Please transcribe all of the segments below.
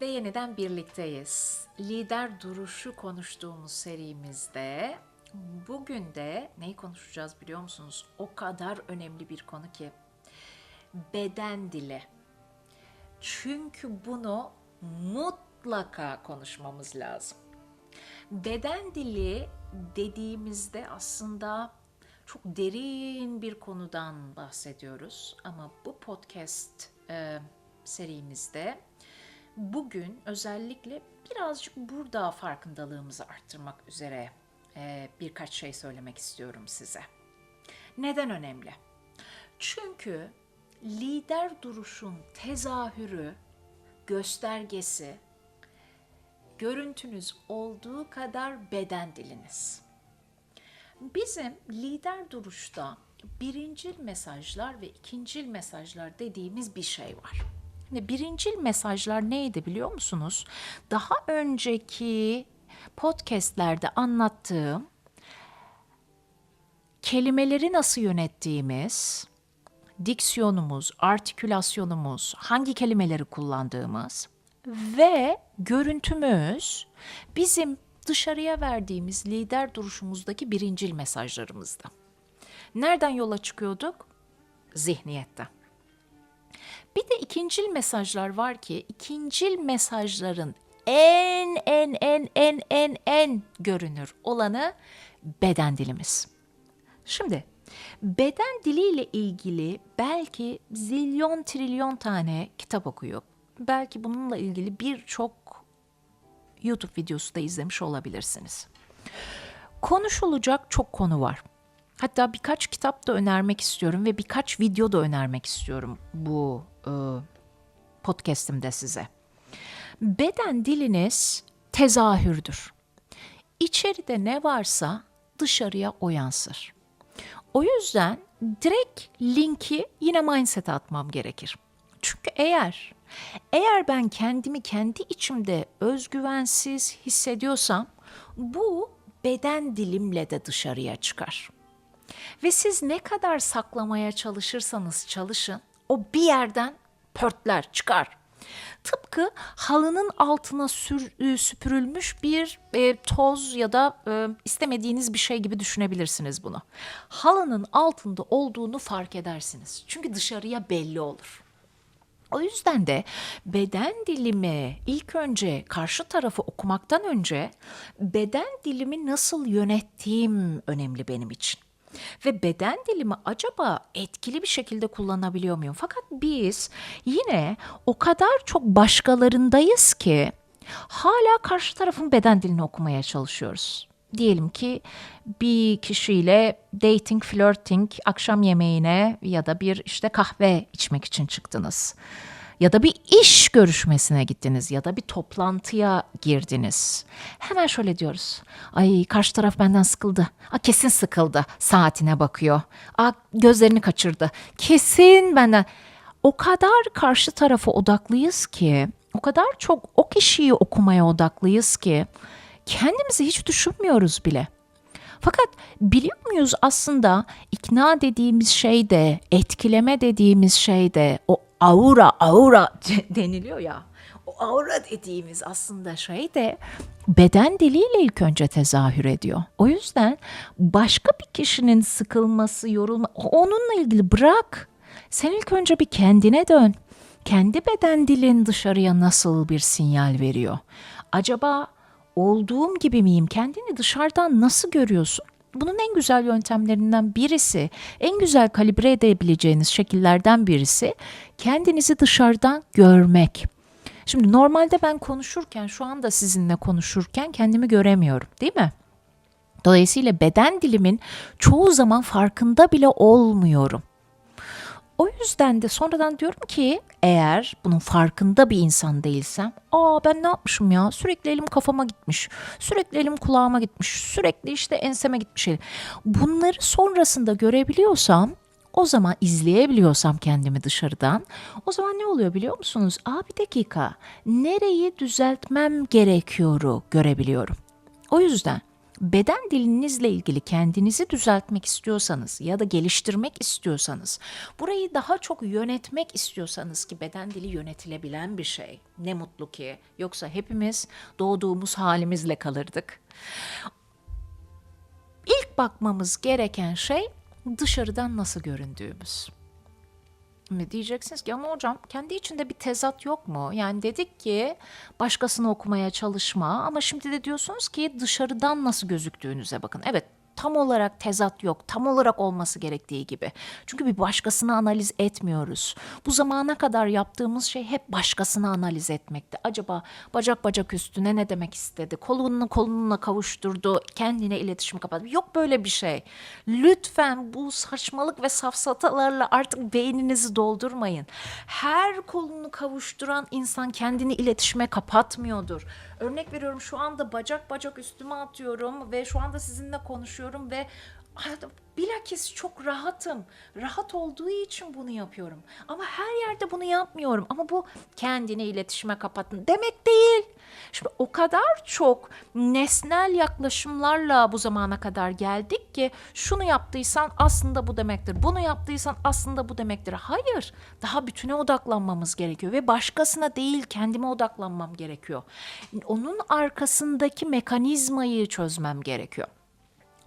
Ve yeniden birlikteyiz. Lider duruşu konuştuğumuz serimizde bugün de neyi konuşacağız biliyor musunuz? O kadar önemli bir konu ki beden dili. Çünkü bunu mutlaka konuşmamız lazım. Beden dili dediğimizde aslında çok derin bir konudan bahsediyoruz ama bu podcast e, serimizde bugün özellikle birazcık burada farkındalığımızı arttırmak üzere e, birkaç şey söylemek istiyorum size. Neden önemli? Çünkü lider duruşun tezahürü, göstergesi, görüntünüz olduğu kadar beden diliniz. Bizim lider duruşta birincil mesajlar ve ikincil mesajlar dediğimiz bir şey var. Birincil mesajlar neydi biliyor musunuz? Daha önceki podcastlerde anlattığım kelimeleri nasıl yönettiğimiz, diksiyonumuz, artikülasyonumuz, hangi kelimeleri kullandığımız ve görüntümüz bizim dışarıya verdiğimiz lider duruşumuzdaki birincil mesajlarımızda. Nereden yola çıkıyorduk? Zihniyetten. Bir de ikincil mesajlar var ki ikincil mesajların en en en en en en görünür olanı beden dilimiz. Şimdi beden diliyle ilgili belki zilyon trilyon tane kitap okuyup belki bununla ilgili birçok YouTube videosu da izlemiş olabilirsiniz. Konuşulacak çok konu var. Hatta birkaç kitap da önermek istiyorum ve birkaç video da önermek istiyorum bu e, podcast'imde size. Beden diliniz tezahürdür. İçeride ne varsa dışarıya o yansır. O yüzden direkt linki yine mindset'e atmam gerekir. Çünkü eğer eğer ben kendimi kendi içimde özgüvensiz hissediyorsam bu beden dilimle de dışarıya çıkar. Ve siz ne kadar saklamaya çalışırsanız çalışın o bir yerden pörtler çıkar. Tıpkı halının altına sür, e, süpürülmüş bir e, toz ya da e, istemediğiniz bir şey gibi düşünebilirsiniz bunu. Halının altında olduğunu fark edersiniz. Çünkü dışarıya belli olur. O yüzden de beden dilimi ilk önce karşı tarafı okumaktan önce beden dilimi nasıl yönettiğim önemli benim için. Ve beden dilimi acaba etkili bir şekilde kullanabiliyor muyum? Fakat biz yine o kadar çok başkalarındayız ki hala karşı tarafın beden dilini okumaya çalışıyoruz. Diyelim ki bir kişiyle dating, flirting, akşam yemeğine ya da bir işte kahve içmek için çıktınız. Ya da bir iş görüşmesine gittiniz ya da bir toplantıya girdiniz. Hemen şöyle diyoruz. Ay karşı taraf benden sıkıldı. Aa, kesin sıkıldı. Saatine bakıyor. Aa, gözlerini kaçırdı. Kesin benden. O kadar karşı tarafa odaklıyız ki, o kadar çok o kişiyi okumaya odaklıyız ki kendimizi hiç düşünmüyoruz bile. Fakat biliyor muyuz aslında ikna dediğimiz şey de, etkileme dediğimiz şey de, o aura, aura deniliyor ya. O aura dediğimiz aslında şey de beden diliyle ilk önce tezahür ediyor. O yüzden başka bir kişinin sıkılması, yorulma, onunla ilgili bırak. Sen ilk önce bir kendine dön. Kendi beden dilin dışarıya nasıl bir sinyal veriyor? Acaba olduğum gibi miyim? Kendini dışarıdan nasıl görüyorsun? Bunun en güzel yöntemlerinden birisi, en güzel kalibre edebileceğiniz şekillerden birisi kendinizi dışarıdan görmek. Şimdi normalde ben konuşurken, şu anda sizinle konuşurken kendimi göremiyorum, değil mi? Dolayısıyla beden dilimin çoğu zaman farkında bile olmuyorum. O yüzden de sonradan diyorum ki eğer bunun farkında bir insan değilsem aa ben ne yapmışım ya sürekli elim kafama gitmiş sürekli elim kulağıma gitmiş sürekli işte enseme gitmiş bunları sonrasında görebiliyorsam o zaman izleyebiliyorsam kendimi dışarıdan o zaman ne oluyor biliyor musunuz? Aa bir dakika nereyi düzeltmem gerekiyoru görebiliyorum. O yüzden beden dilinizle ilgili kendinizi düzeltmek istiyorsanız ya da geliştirmek istiyorsanız, burayı daha çok yönetmek istiyorsanız ki beden dili yönetilebilen bir şey. Ne mutlu ki. Yoksa hepimiz doğduğumuz halimizle kalırdık. İlk bakmamız gereken şey dışarıdan nasıl göründüğümüz. Şimdi diyeceksiniz ki ama hocam kendi içinde bir tezat yok mu? Yani dedik ki başkasını okumaya çalışma ama şimdi de diyorsunuz ki dışarıdan nasıl gözüktüğünüze bakın. Evet tam olarak tezat yok. Tam olarak olması gerektiği gibi. Çünkü bir başkasını analiz etmiyoruz. Bu zamana kadar yaptığımız şey hep başkasını analiz etmekti. Acaba bacak bacak üstüne ne demek istedi? Kolunu kolunla kavuşturdu. Kendine iletişim kapattı. Yok böyle bir şey. Lütfen bu saçmalık ve safsatalarla artık beyninizi doldurmayın. Her kolunu kavuşturan insan kendini iletişime kapatmıyordur. Örnek veriyorum şu anda bacak bacak üstüme atıyorum ve şu anda sizinle konuşuyorum ve bilakis çok rahatım. Rahat olduğu için bunu yapıyorum. Ama her yerde bunu yapmıyorum. Ama bu kendini iletişime kapattın demek değil. Şimdi o kadar çok nesnel yaklaşımlarla bu zamana kadar geldik ki şunu yaptıysan aslında bu demektir. Bunu yaptıysan aslında bu demektir. Hayır. Daha bütüne odaklanmamız gerekiyor ve başkasına değil kendime odaklanmam gerekiyor. Onun arkasındaki mekanizmayı çözmem gerekiyor.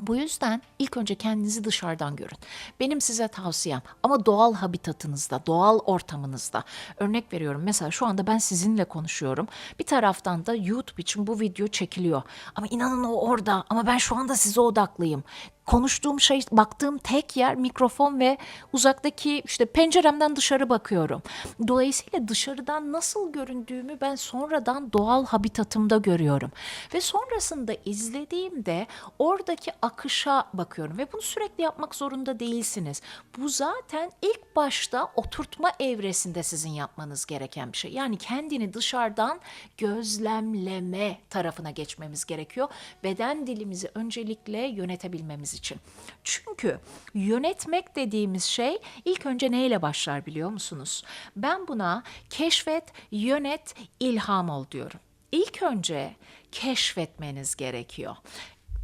Bu yüzden ilk önce kendinizi dışarıdan görün. Benim size tavsiyem ama doğal habitatınızda, doğal ortamınızda. Örnek veriyorum mesela şu anda ben sizinle konuşuyorum. Bir taraftan da YouTube için bu video çekiliyor. Ama inanın o orada ama ben şu anda size odaklıyım konuştuğum şey baktığım tek yer mikrofon ve uzaktaki işte penceremden dışarı bakıyorum. Dolayısıyla dışarıdan nasıl göründüğümü ben sonradan doğal habitatımda görüyorum. Ve sonrasında izlediğimde oradaki akışa bakıyorum ve bunu sürekli yapmak zorunda değilsiniz. Bu zaten ilk başta oturtma evresinde sizin yapmanız gereken bir şey. Yani kendini dışarıdan gözlemleme tarafına geçmemiz gerekiyor. Beden dilimizi öncelikle yönetebilmemiz için. Çünkü yönetmek dediğimiz şey ilk önce neyle başlar biliyor musunuz? Ben buna keşfet, yönet, ilham ol diyorum. İlk önce keşfetmeniz gerekiyor.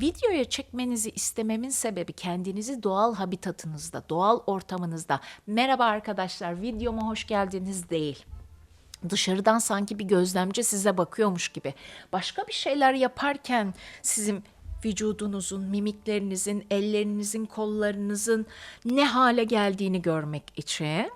Videoya çekmenizi istememin sebebi kendinizi doğal habitatınızda, doğal ortamınızda merhaba arkadaşlar videoma hoş geldiniz değil dışarıdan sanki bir gözlemci size bakıyormuş gibi. Başka bir şeyler yaparken sizin vücudunuzun, mimiklerinizin, ellerinizin, kollarınızın ne hale geldiğini görmek için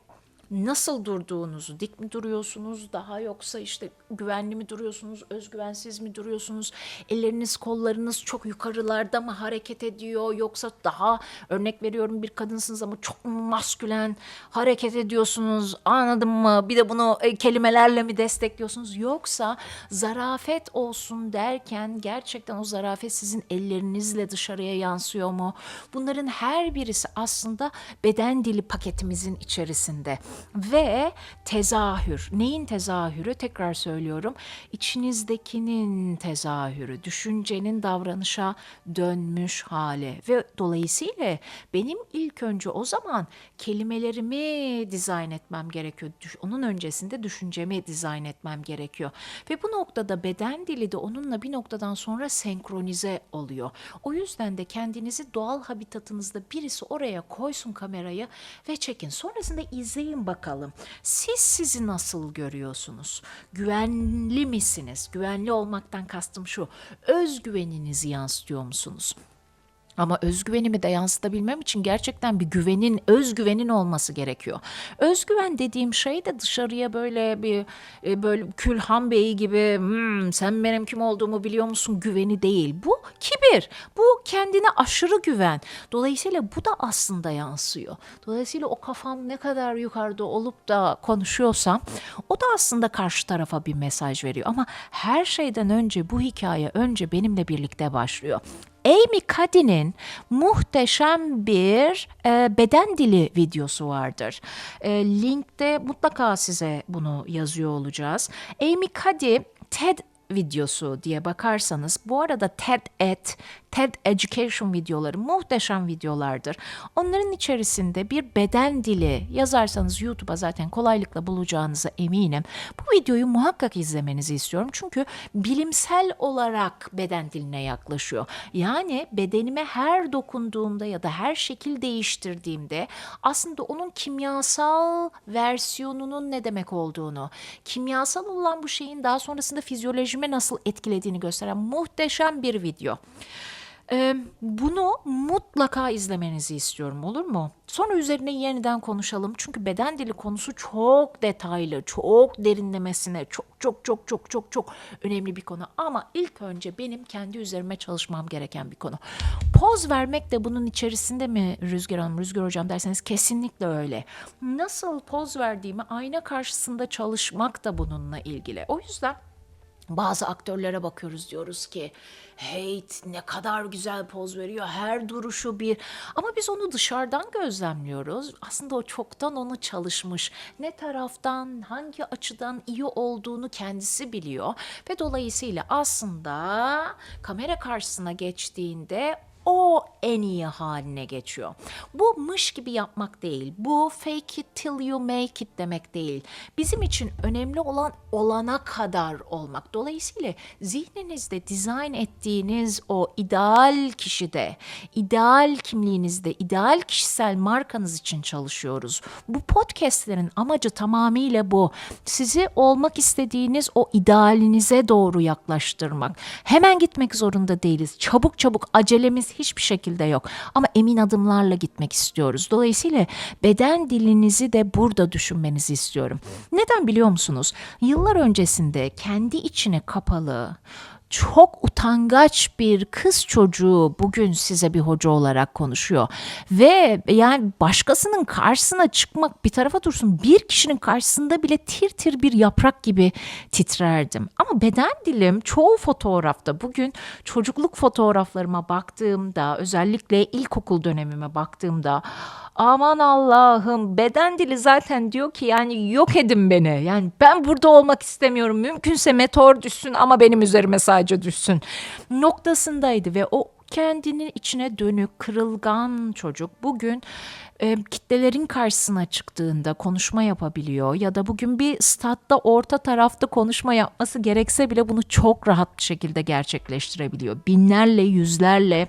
nasıl durduğunuzu, dik mi duruyorsunuz daha yoksa işte güvenli mi duruyorsunuz, özgüvensiz mi duruyorsunuz, elleriniz, kollarınız çok yukarılarda mı hareket ediyor yoksa daha örnek veriyorum bir kadınsınız ama çok maskülen hareket ediyorsunuz anladın mı? Bir de bunu e, kelimelerle mi destekliyorsunuz yoksa zarafet olsun derken gerçekten o zarafet sizin ellerinizle dışarıya yansıyor mu? Bunların her birisi aslında beden dili paketimizin içerisinde ve tezahür. Neyin tezahürü? Tekrar söylüyorum. İçinizdekinin tezahürü, düşüncenin davranışa dönmüş hali ve dolayısıyla benim ilk önce o zaman kelimelerimi dizayn etmem gerekiyor. Onun öncesinde düşüncemi dizayn etmem gerekiyor. Ve bu noktada beden dili de onunla bir noktadan sonra senkronize oluyor. O yüzden de kendinizi doğal habitatınızda birisi oraya koysun kamerayı ve çekin. Sonrasında izleyin bakalım. Siz sizi nasıl görüyorsunuz? Güvenli misiniz? Güvenli olmaktan kastım şu. Özgüveninizi yansıtıyor musunuz? Ama özgüvenimi de yansıtabilmem için gerçekten bir güvenin, özgüvenin olması gerekiyor. Özgüven dediğim şey de dışarıya böyle bir e, böyle Külhan Bey gibi "Hmm, sen benim kim olduğumu biliyor musun güveni değil. Bu kibir. Bu kendine aşırı güven. Dolayısıyla bu da aslında yansıyor. Dolayısıyla o kafam ne kadar yukarıda olup da konuşuyorsam o da aslında karşı tarafa bir mesaj veriyor. Ama her şeyden önce bu hikaye önce benimle birlikte başlıyor. Amy Cuddy'nin muhteşem bir e, beden dili videosu vardır. E, linkte mutlaka size bunu yazıyor olacağız. Amy Cuddy TED videosu diye bakarsanız bu arada TED Ed, TED Education videoları muhteşem videolardır. Onların içerisinde bir beden dili yazarsanız YouTube'a zaten kolaylıkla bulacağınıza eminim. Bu videoyu muhakkak izlemenizi istiyorum. Çünkü bilimsel olarak beden diline yaklaşıyor. Yani bedenime her dokunduğumda ya da her şekil değiştirdiğimde aslında onun kimyasal versiyonunun ne demek olduğunu, kimyasal olan bu şeyin daha sonrasında fizyolojime nasıl etkilediğini gösteren muhteşem bir video. Ee, bunu mutlaka izlemenizi istiyorum olur mu? Sonra üzerine yeniden konuşalım. Çünkü beden dili konusu çok detaylı, çok derinlemesine, çok çok çok çok çok çok önemli bir konu. Ama ilk önce benim kendi üzerime çalışmam gereken bir konu. Poz vermek de bunun içerisinde mi Rüzgar Hanım, Rüzgar Hocam derseniz kesinlikle öyle. Nasıl poz verdiğimi ayna karşısında çalışmak da bununla ilgili. O yüzden bazı aktörlere bakıyoruz diyoruz ki hey ne kadar güzel poz veriyor her duruşu bir. Ama biz onu dışarıdan gözlemliyoruz. Aslında o çoktan onu çalışmış. Ne taraftan hangi açıdan iyi olduğunu kendisi biliyor ve dolayısıyla aslında kamera karşısına geçtiğinde o en iyi haline geçiyor. Bu mış gibi yapmak değil. Bu fake it till you make it demek değil. Bizim için önemli olan olana kadar olmak. Dolayısıyla zihninizde dizayn ettiğiniz o ideal kişide, ideal kimliğinizde, ideal kişisel markanız için çalışıyoruz. Bu podcastlerin amacı tamamıyla bu. Sizi olmak istediğiniz o idealinize doğru yaklaştırmak. Hemen gitmek zorunda değiliz. Çabuk çabuk acelemiz hiçbir şekilde yok. Ama emin adımlarla gitmek istiyoruz. Dolayısıyla beden dilinizi de burada düşünmenizi istiyorum. Neden biliyor musunuz? Yıllar öncesinde kendi içine kapalı, çok utangaç bir kız çocuğu bugün size bir hoca olarak konuşuyor. Ve yani başkasının karşısına çıkmak bir tarafa dursun bir kişinin karşısında bile tir tir bir yaprak gibi titrerdim. Ama beden dilim çoğu fotoğrafta bugün çocukluk fotoğraflarıma baktığımda özellikle ilkokul dönemime baktığımda aman Allah'ım beden dili zaten diyor ki yani yok edin beni. Yani ben burada olmak istemiyorum. Mümkünse meteor düşsün ama benim üzerime sadece düşsün noktasındaydı ve o kendinin içine dönük, kırılgan çocuk bugün e, kitlelerin karşısına çıktığında konuşma yapabiliyor ya da bugün bir statta orta tarafta konuşma yapması gerekse bile bunu çok rahat bir şekilde gerçekleştirebiliyor. Binlerle, yüzlerle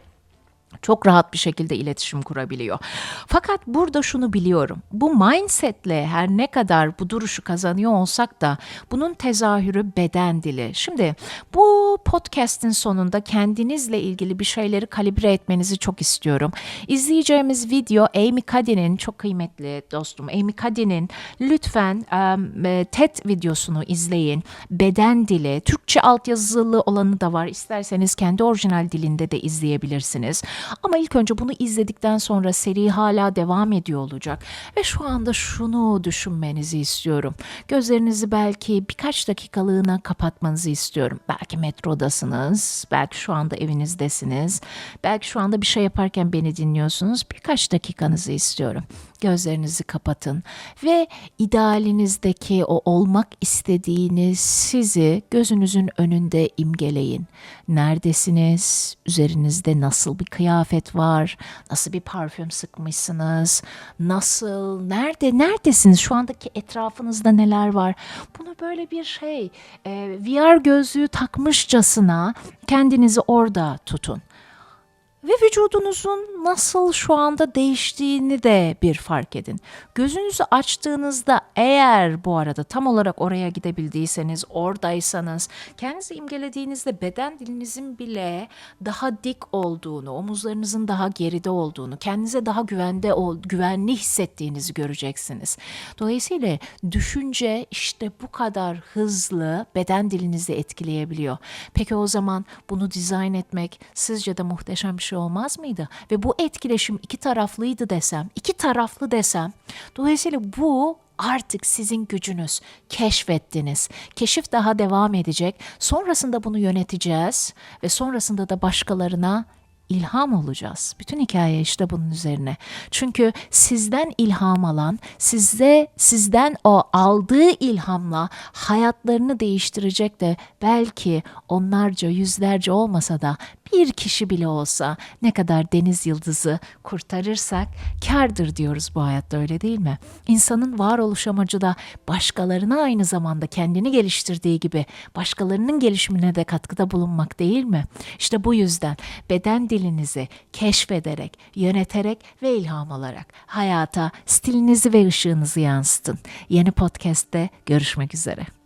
çok rahat bir şekilde iletişim kurabiliyor. Fakat burada şunu biliyorum. Bu mindsetle her ne kadar bu duruşu kazanıyor olsak da bunun tezahürü beden dili. Şimdi bu podcast'in sonunda kendinizle ilgili bir şeyleri kalibre etmenizi çok istiyorum. İzleyeceğimiz video Amy Cuddy'nin çok kıymetli dostum Amy Cuddy'nin lütfen um, TED videosunu izleyin. Beden dili, Türkçe altyazılı olanı da var. İsterseniz kendi orijinal dilinde de izleyebilirsiniz. Ama ilk önce bunu izledikten sonra seri hala devam ediyor olacak. Ve şu anda şunu düşünmenizi istiyorum. Gözlerinizi belki birkaç dakikalığına kapatmanızı istiyorum. Belki metrodasınız, belki şu anda evinizdesiniz, belki şu anda bir şey yaparken beni dinliyorsunuz. Birkaç dakikanızı istiyorum. Gözlerinizi kapatın ve idealinizdeki o olmak istediğiniz sizi gözünüzün önünde imgeleyin. Neredesiniz? Üzerinizde nasıl bir kıyafet var? Nasıl bir parfüm sıkmışsınız? Nasıl? Nerede? Neredesiniz? Şu andaki etrafınızda neler var? Bunu böyle bir şey VR gözlüğü takmışçasına kendinizi orada tutun ve vücudunuzun nasıl şu anda değiştiğini de bir fark edin. Gözünüzü açtığınızda eğer bu arada tam olarak oraya gidebildiyseniz, oradaysanız, kendinizi imgelediğinizde beden dilinizin bile daha dik olduğunu, omuzlarınızın daha geride olduğunu, kendinize daha güvende güvenli hissettiğinizi göreceksiniz. Dolayısıyla düşünce işte bu kadar hızlı beden dilinizi etkileyebiliyor. Peki o zaman bunu dizayn etmek sizce de muhteşem bir şey olmaz mıydı? Ve bu etkileşim iki taraflıydı desem, iki taraflı desem, dolayısıyla bu artık sizin gücünüz. Keşfettiniz. Keşif daha devam edecek. Sonrasında bunu yöneteceğiz ve sonrasında da başkalarına ilham olacağız. Bütün hikaye işte bunun üzerine. Çünkü sizden ilham alan, size sizden o aldığı ilhamla hayatlarını değiştirecek de belki onlarca, yüzlerce olmasa da bir kişi bile olsa ne kadar deniz yıldızı kurtarırsak kardır diyoruz bu hayatta öyle değil mi? İnsanın varoluş amacı da başkalarına aynı zamanda kendini geliştirdiği gibi başkalarının gelişimine de katkıda bulunmak değil mi? İşte bu yüzden beden dilinizi keşfederek, yöneterek ve ilham alarak hayata stilinizi ve ışığınızı yansıtın. Yeni podcast'te görüşmek üzere.